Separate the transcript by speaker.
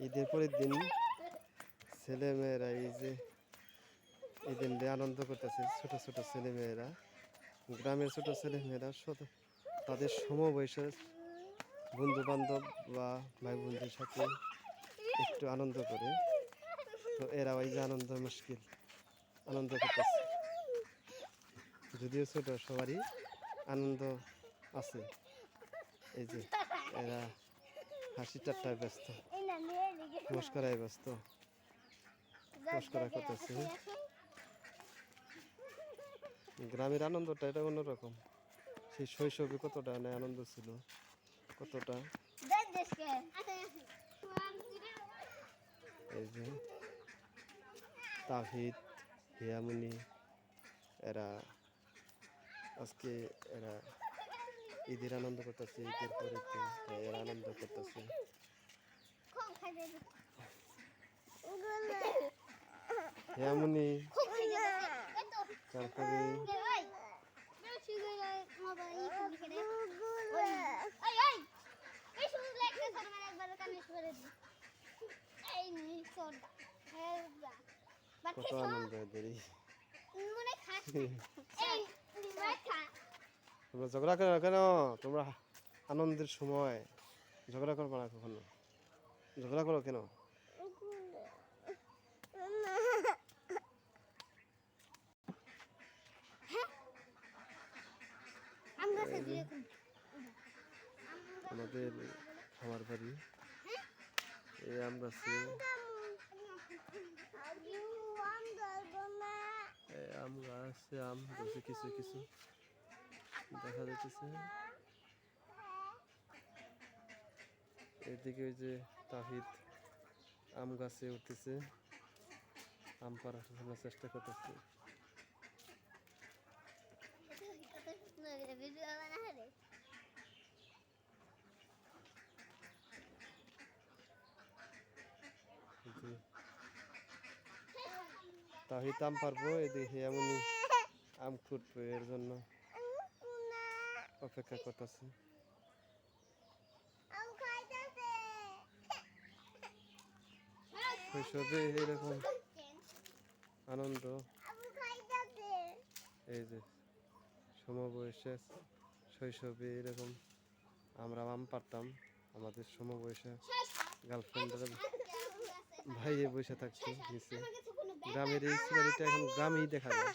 Speaker 1: ঈদের পরের দিন ছেলেমেয়েরা এই যে এই দিনটা আনন্দ করতেছে, ছোট ছোট ছেলেমেয়েরা, গ্রামের ছোট ছেলেমেয়েরা তাদের সমবয়সের বন্ধু বান্ধব বা ভাই বোনদের সাথে একটু আনন্দ করে। তো এরা ওই যে আনন্দ মুশকিল, আনন্দ করতেছে। যদিও ছোট, সবারই আনন্দ আছে। এই যে এরা হাসি ঠাট্টায় ব্যস্ত। মস্করায় ব্যস্ত। মস্করা করতেছে। গ্রামের আনন্দটা এটা অন্যরকম। সেই শৈশবে কতটা না আনন্দ ছিল, কতটা? এই যে তাহিদ, হিয়ামুনি, এরা আজকে এরা ঈদের আনন্দ করতেছে, ঈদের তাই এরা আনন্দ করতেছে। কত আনন্দ। তোমরা ঝগড়া করো কেন? তোমরা আনন্দের সময়। ঝগড়া করব না কখনো। ঝগড়া করো কেন? আমাদের খামার বাড়ি। এই আম গাছ আম ধরছে কিছু কিছু। দেখা যাইতেছে। এদিকে ওই যে তাহিদ আম গাছে উঠতেছে। আম পাড়ার জন্য চেষ্টা করতেছে। তাহিদ আম পারব এদিকে এমনই আম খুঁটবে এর জন্য অপেক্ষা করতেছে। শৈশবে এরকম আনন্দ। এই যে সমবয়সে শৈশবে এরকম আমরা আম পারতাম, আমাদের সমবয়সে গার্লফ্রেন্ডরা ভাইয়ে বসে থাকতো নিচে। গ্রামের এই সিনারিটা এখন গ্রামেই দেখা যায়।